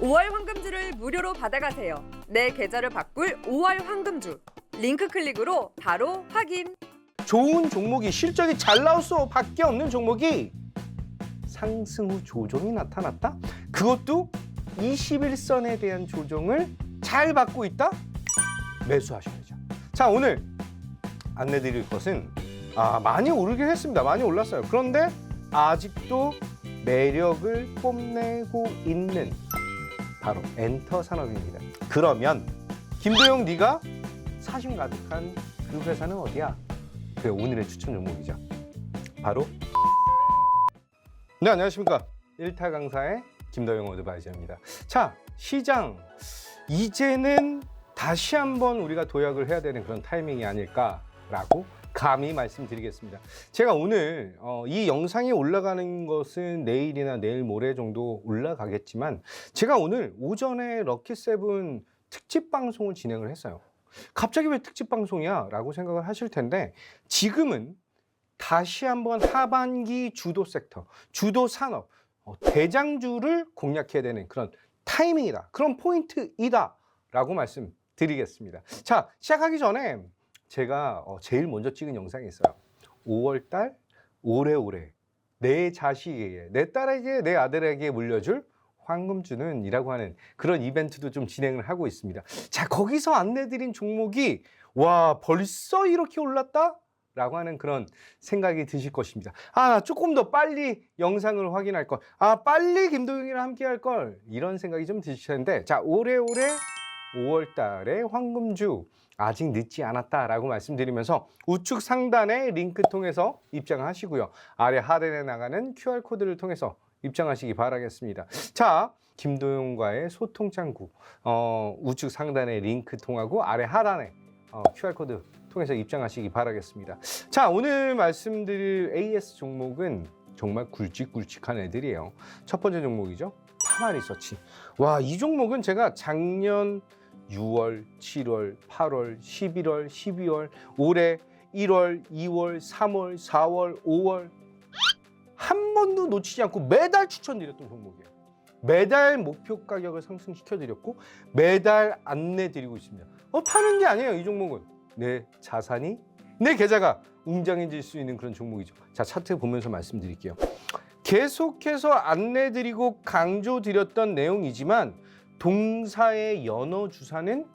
5월 황금주를 무료로 받아가세요. 내 계좌를 바꿀 5월 황금주. 링크 클릭으로 바로 확인. 좋은 종목이 실적이 잘 나올 수밖에 없는 종목이 상승 후 조정이 나타났다? 그것도 21선에 대한 조정을 잘 받고 있다? 매수하셔야죠. 자, 오늘 안내 드릴 것은 아, 많이 오르긴 했습니다. 많이 올랐어요. 그런데 아직도 매력을 뽐내고 있는 바로 엔터 산업입니다. 그러면 김도영 네가 사심 가득한 그 회사는 어디야? 그 오늘의 추천 종목이죠. 바로 네 안녕하십니까 일타 강사의 김도영 어드바이저입니다. 자 시장 이제는 다시 한번 우리가 도약을 해야 되는 그런 타이밍이 아닐까라고 감히 말씀드리겠습니다. 제가 오늘 어, 이 영상이 올라가는 것은 내일이나 내일 모레 정도 올라가겠지만 제가 오늘 오전에 럭키세븐 특집 방송을 진행을 했어요. 갑자기 왜 특집 방송이야? 라고 생각을 하실 텐데 지금은 다시 한번 하반기 주도 섹터, 주도 산업, 어, 대장주를 공략해야 되는 그런 타이밍이다. 그런 포인트이다. 라고 말씀드리겠습니다. 자, 시작하기 전에 제가 어, 제일 먼저 찍은 영상이 있어요. 5월달 오래오래 내 자식에게, 내 딸에게, 내 아들에게 물려줄 황금주는 이라고 하는 그런 이벤트도 좀 진행을 하고 있습니다. 자, 거기서 안내드린 종목이 와, 벌써 이렇게 올랐다? 라고 하는 그런 생각이 드실 것입니다. 아, 조금 더 빨리 영상을 확인할 걸. 아, 빨리 김도영이랑 함께 할 걸. 이런 생각이 좀 드실 텐데. 자, 오래오래 5월 달에 황금주 아직 늦지 않았다라고 말씀드리면서 우측 상단의 링크 통해서 입장하시고요. 아래 하단에 나가는 QR코드를 통해서 입장하시기 바라겠습니다. 자, 김도영과의 소통 창구 어, 우측 상단의 링크 통하고 아래 하단에 어, QR코드 통해서 입장하시기 바라겠습니다. 자, 오늘 말씀드릴 AS 종목은 정말 굵직굵직한 애들이에요. 첫 번째 종목이죠. 파마 리서치. 와, 이 종목은 제가 작년 6월, 7월, 8월, 11월, 12월, 올해 1월, 2월, 3월, 4월, 5월 한 번도 놓치지 않고 매달 추천드렸던 종목이에요. 매달 목표 가격을 상승시켜 드렸고 매달 안내 드리고 있습니다. 어, 파는 게 아니에요, 이 종목은. 내 자산이 내 계좌가 웅장해질 수 있는 그런 종목이죠. 자, 차트 보면서 말씀드릴게요. 계속해서 안내 드리고 강조 드렸던 내용이지만 동사의 연어 주사는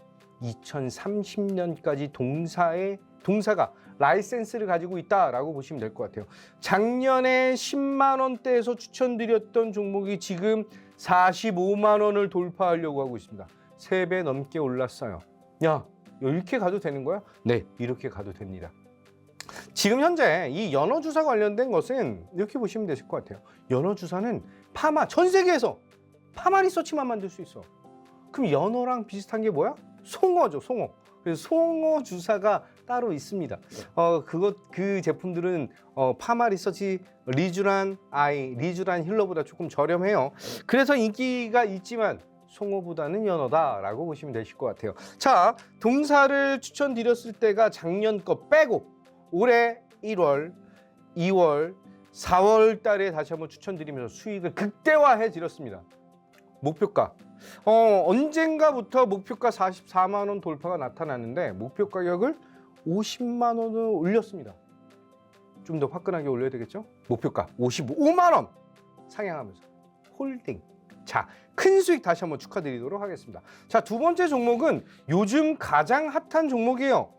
2030년까지 동사의 동사가 라이센스를 가지고 있다라고 보시면 될 것 같아요. 작년에 10만 원대에서 추천드렸던 종목이 지금 45만 원을 돌파하려고 하고 있습니다. 3배 넘게 올랐어요. 야, 이렇게 가도 되는 거야? 네, 이렇게 가도 됩니다. 지금 현재 이 연어 주사 관련된 것은 이렇게 보시면 되실 것 같아요. 연어 주사는 파마 전 세계에서 파마 리서치만 만들 수 있어. 그럼 연어랑 비슷한 게 뭐야? 송어죠, 송어. 그래서 송어 주사가 따로 있습니다. 어, 그것 그 제품들은 어, 파마 리서치 리쥬란 아이, 리쥬란 힐러보다 조금 저렴해요. 그래서 인기가 있지만 송어보다는 연어다라고 보시면 되실 것 같아요. 자, 동사를 추천드렸을 때가 작년 거 빼고 올해 1월, 2월, 4월 달에 다시 한번 추천드리면서 수익을 극대화해 드렸습니다. 목표가. 어, 언젠가부터 목표가 44만 원 돌파가 나타났는데 목표 가격을 50만 원을 올렸습니다. 좀 더 화끈하게 올려야 되겠죠? 목표가 55만 원 상향하면서 홀딩. 자, 큰 수익 다시 한번 축하드리도록 하겠습니다. 자, 두 번째 종목은 요즘 가장 핫한 종목이에요.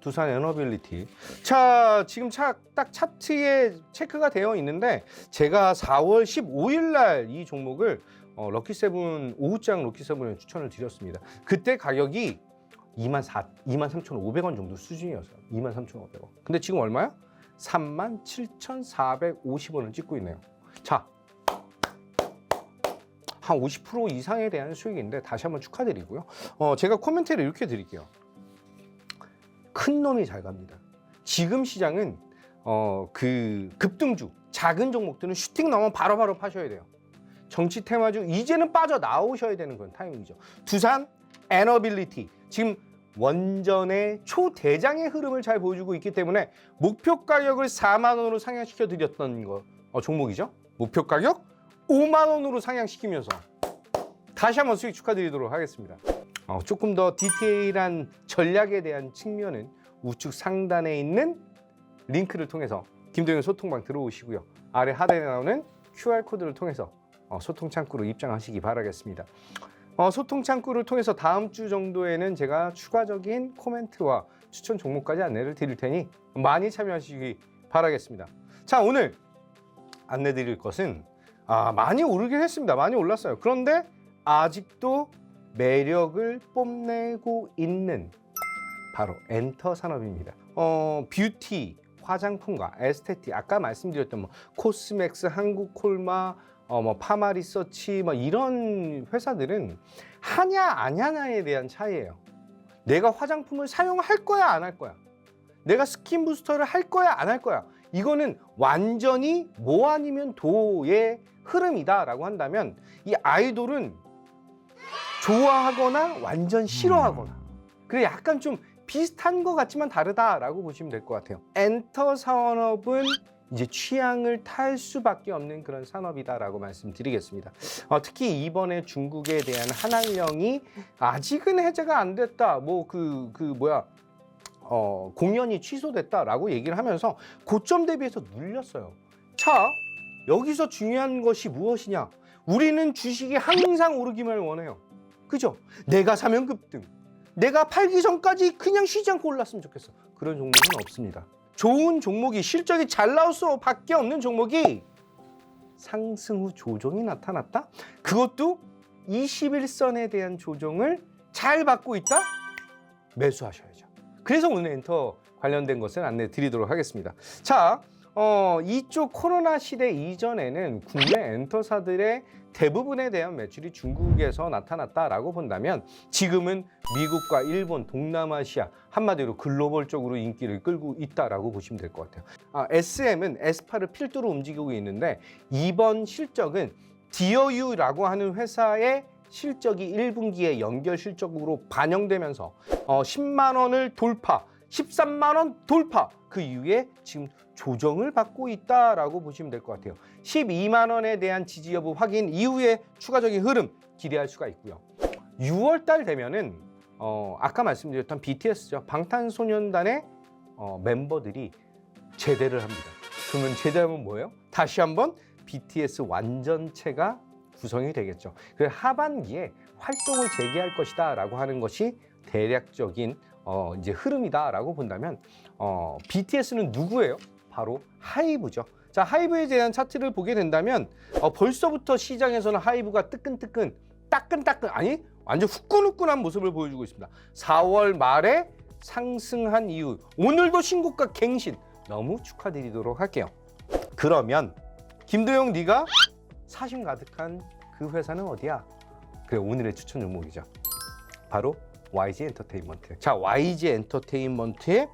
두산 에너빌리티. 자, 지금 차, 딱 차트에 체크가 되어 있는데 제가 4월 15일 날 이 종목을 어, 럭키세븐 오후장 럭키세븐에 추천을 드렸습니다. 그때 가격이 2만 4, 2만 3,500원 정도 수준이었어요. 2만 3,500원. 근데 지금 얼마야? 3만 7,450원을 찍고 있네요. 자, 한 50% 이상에 대한 수익인데 다시 한번 축하드리고요. 어, 제가 코멘트를 이렇게 드릴게요. 큰 놈이 잘 갑니다. 지금 시장은 어, 그 급등주, 작은 종목들은 슈팅 나오면 바로바로 파셔야 돼요. 정치 테마주 이제는 빠져 나오셔야 되는 그런 타이밍이죠. 두산 에너빌리티 지금 원전의 초대장의 흐름을 잘 보여주고 있기 때문에 목표 가격을 4만 원으로 상향시켜 드렸던 거 어, 종목이죠. 목표 가격 5만 원으로 상향시키면서 다시 한번 수익 축하드리도록 하겠습니다. 어, 조금 더 디테일한 전략에 대한 측면은 우측 상단에 있는 링크를 통해서 김동현 소통방 들어오시고요. 아래 하단에 나오는 QR 코드를 통해서 어, 소통 창구로 입장하시기 바라겠습니다. 어, 소통 창구를 통해서 다음 주 정도에는 제가 추가적인 코멘트와 추천 종목까지 안내를 드릴 테니 많이 참여하시기 바라겠습니다. 자 오늘 안내 드릴 것은 아, 많이 오르긴 했습니다. 많이 올랐어요. 그런데 아직도 매력을 뽐내고 있는 바로 엔터 산업입니다. 어, 뷰티, 화장품과 에스테틱, 아까 말씀드렸던 뭐 코스맥스, 한국콜마, 어, 뭐 파마 리서치, 뭐 이런 회사들은 하냐 안 하냐에 대한 차이예요. 내가 화장품을 사용할 거야 안 할 거야. 내가 스킨 부스터를 할 거야 안 할 거야. 이거는 완전히 뭐 아니면 도의 흐름이다라고 한다면 이 아이돌은 좋아하거나 완전 싫어하거나 그래 약간 좀 비슷한 것 같지만 다르다라고 보시면 될 것 같아요. 엔터 산업은 이제 취향을 탈 수밖에 없는 그런 산업이다라고 말씀드리겠습니다. 어, 특히 이번에 중국에 대한 한한령이 아직은 해제가 안 됐다. 뭐그그 뭐야 어, 공연이 취소됐다라고 얘기를 하면서 고점 대비해서 눌렸어요. 자 여기서 중요한 것이 무엇이냐? 우리는 주식이 항상 오르기만 원해요. 그죠? 내가 사면 급등. 내가 팔기 전까지 그냥 쉬지 않고 올랐으면 좋겠어. 그런 종목은 없습니다. 좋은 종목이 실적이 잘 나올 수밖에 없는 종목이 상승 후 조정이 나타났다. 그것도 21선에 대한 조정을 잘 받고 있다. 매수하셔야죠. 그래서 오늘 엔터 관련된 것을 안내 드리도록 하겠습니다. 자, 어, 이쪽 코로나 시대 이전에는 국내 엔터사들의 대부분에 대한 매출이 중국에서 나타났다라고 본다면 지금은 미국과 일본, 동남아시아 한마디로 글로벌적으로 인기를 끌고 있다라고 보시면 될 것 같아요. 아, SM은 에스파를 필두로 움직이고 있는데 이번 실적은 디어유라고 하는 회사의 실적이 1분기에 연결 실적으로 반영되면서 어, 10만 원을 돌파, 13만 원 돌파 그 이후에 지금 조정을 받고 있다라고 보시면 될 것 같아요. 12만 원에 대한 지지 여부 확인 이후에 추가적인 흐름 기대할 수가 있고요. 6월 달 되면은 어, 아까 말씀드렸던 BTS죠. 방탄소년단의 어, 멤버들이 제대를 합니다. 그러면 제대하면 뭐예요? 다시 한번 BTS 완전체가 구성이 되겠죠. 그 하반기에 활동을 재개할 것이다라고 하는 것이 대략적인 어, 이제 흐름이다라고 본다면 어, BTS는 누구예요? 바로 하이브죠. 자, 하이브에 대한 차트를 보게 된다면 어, 벌써부터 시장에서는 하이브가 뜨끈뜨끈, 따끈따끈 아니 완전 후끈후끈한 모습을 보여주고 있습니다. 4월 말에 상승한 이후 오늘도 신고가 갱신 너무 축하드리도록 할게요. 그러면 김도영 네가 사심 가득한 그 회사는 어디야? 그래 오늘의 추천 종목이죠. 바로 YG 엔터테인먼트. 자, YG 엔터테인먼트의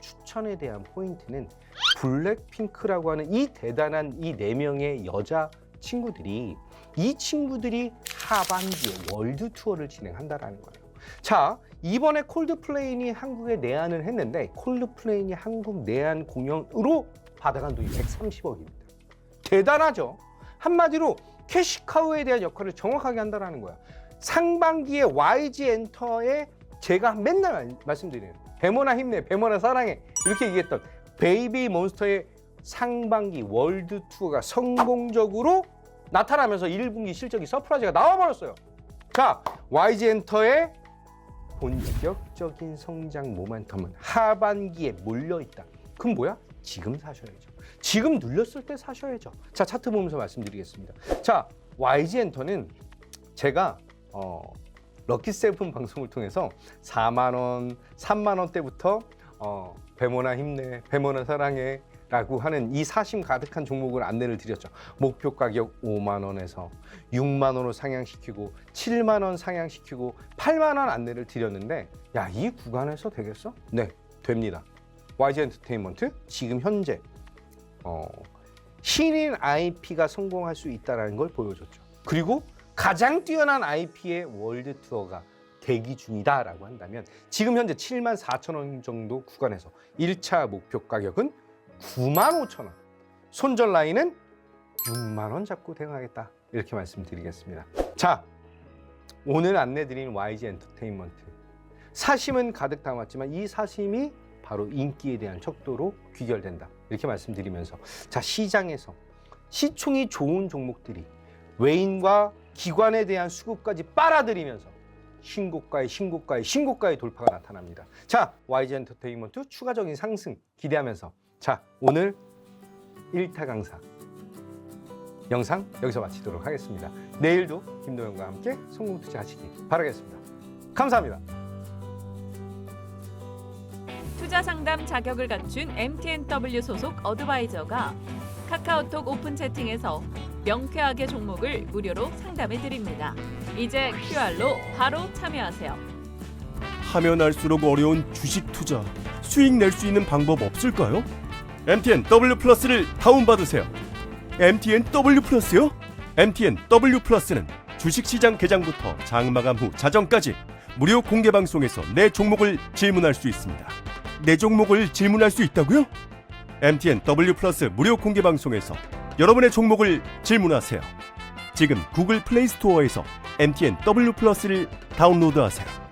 추천에 대한 포인트는 블랙핑크라고 하는 이 대단한 이 네 명의 여자 친구들이 이 친구들이 하반기에 월드 투어를 진행한다라는 거예요. 자, 이번에 콜드플레인이 한국에 내한을 했는데 콜드플레인이 한국 내한 공연으로 받아간 돈이 130억입니다. 대단하죠. 한마디로 캐시카우에 대한 역할을 정확하게 한다라는 거야. 상반기에 YG 엔터에 제가 맨날 말씀드리는 배모나 힘내, 배모나 사랑해 이렇게 얘기했던 베이비 몬스터의 상반기 월드 투어가 성공적으로 나타나면서 1분기 실적이 서프라이즈가 나와버렸어요. 자, YG 엔터의 본격적인 성장 모멘텀은 하반기에 몰려 있다. 그럼 뭐야? 지금 사셔야죠. 지금 눌렸을 때 사셔야죠. 자, 차트 보면서 말씀드리겠습니다. 자, YG 엔터는 제가 어, 럭키 세븐 방송을 통해서 4만 원, 3만 원대부터 어, 배모나 힘내, 배모나 사랑해 라고 하는 이 사심 가득한 종목을 안내를 드렸죠. 목표 가격 5만 원에서 6만 원으로 상향시키고 7만 원 상향시키고 8만 원 안내를 드렸는데 야, 이 구간에서 되겠어? 네, 됩니다. YG 엔터테인먼트 지금 현재 어, 신인 IP가 성공할 수 있다는 걸 보여줬죠. 그리고 가장 뛰어난 IP의 월드 투어가 대기 중이다라고 한다면 지금 현재 7만 4천 원 정도 구간에서 1차 목표 가격은 9만 5천 원, 손절 라인은 6만 원 잡고 대응하겠다. 이렇게 말씀드리겠습니다. 자, 오늘 안내드린 YG 엔터테인먼트 사심은 가득 담았지만 이 사심이 바로 인기에 대한 척도로 귀결된다. 이렇게 말씀드리면서 자 시장에서 시총이 좋은 종목들이 외인과 기관에 대한 수급까지 빨아들이면서 신고가의 신고가의 신고가의 돌파가 나타납니다. 자 YG 엔터테인먼트 추가적인 상승 기대하면서 자 오늘 1타 강사 영상 여기서 마치도록 하겠습니다. 내일도 김도영과 함께 성공 투자하시기 바라겠습니다. 감사합니다. 투자 상담 자격을 갖춘 MTNW 소속 어드바이저가 카카오톡 오픈 채팅에서 명쾌하게 종목을 무료로 상담해 드립니다. 이제 QR로 바로 참여하세요. 하면 할수록 어려운 주식 투자 수익 낼 수 있는 방법 없을까요? MTN W 플러스를 다운받으세요. MTN W 플러스요? MTN W 플러스는 주식시장 개장부터 장마감 후 자정까지 무료 공개 방송에서 내 종목을 질문할 수 있습니다. 내 종목을 질문할 수 있다고요? MTN W 플러스 무료 공개 방송에서 여러분의 종목을 질문하세요. 지금 구글 플레이 스토어에서 MTN W 플러스를 다운로드하세요.